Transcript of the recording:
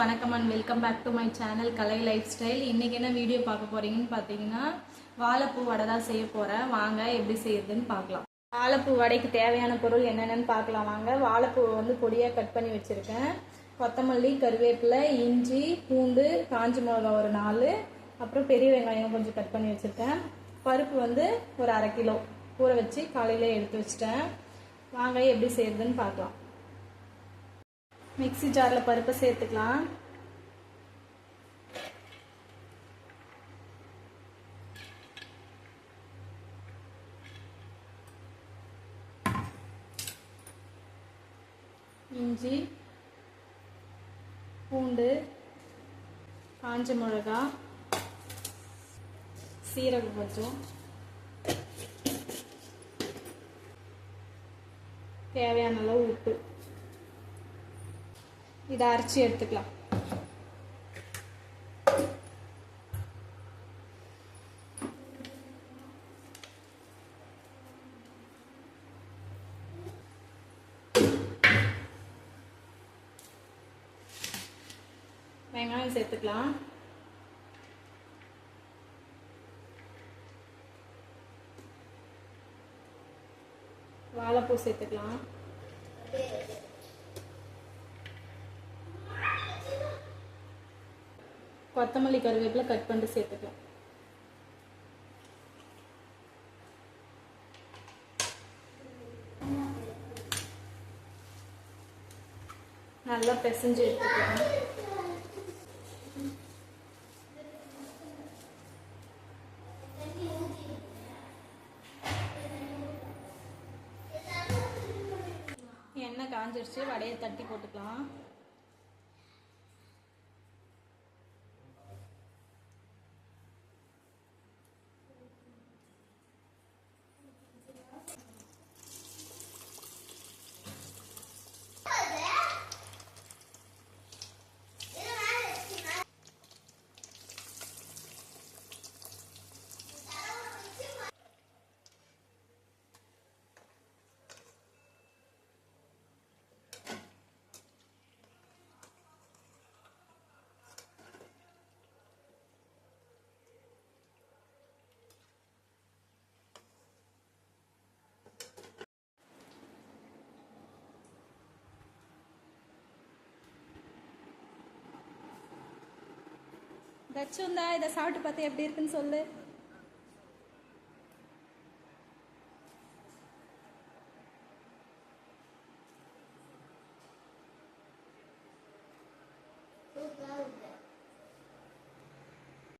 வணக்கம் and welcome back to my channel Kalai lifestyle இன்றைக்கி என்ன வீடியோ பார்க்க போகிறீங்கன்னு பார்த்தீங்கன்னா வாழைப்பூ வடை தான் செய்ய போகிறேன் வாங்க எப்படி செய்யுதுன்னு பார்க்கலாம். வாழைப்பூ வடைக்கு தேவையான பொருள் என்னென்னு பார்க்கலாம். வாங்க வாழைப்பூ வந்து பொடியாக கட் பண்ணி வச்சுருக்கேன். கொத்தமல்லி கருவேப்பிலை இஞ்சி பூண்டு காஞ்சி மிளகா ஒரு நாலு. அப்புறம் பெரிய வெங்காயம் கொஞ்சம் கட் பண்ணி வச்சுருக்கேன். பருப்பு வந்து ஒரு அரை கிலோ. ஊற வச்சு காலையில் எடுத்து வச்சிட்டேன். வாங்க எப்படி செய்யுதுன்னு பார்க்கலாம். மிக்ஸி ஜாரில் பருப்பை சேர்த்துக்கலாம். இஞ்சி பூண்டு காஞ்ச மிளகா சீரகம் கொஞ்சம். தேவையான அளவு உப்பு. இதை அரைச்சி எடுத்துக்கலாம். வெங்காயம் சேர்த்துக்கலாம். வாழைப்பூ சேர்த்துக்கலாம். கொத்தமல்லி கருவேப்பிலை கட் பண்ணிட்டு சேர்த்துக்கலாம். நல்லா பிசைஞ்சு எடுத்துக்கலாம். எண்ணெய் காஞ்சிருச்சு வடையை தட்டி போட்டுக்கலாம். தச்சுந்தா இதை சாப்பிட்டு பார்த்து எப்படி இருக்குன்னு சொல்லு.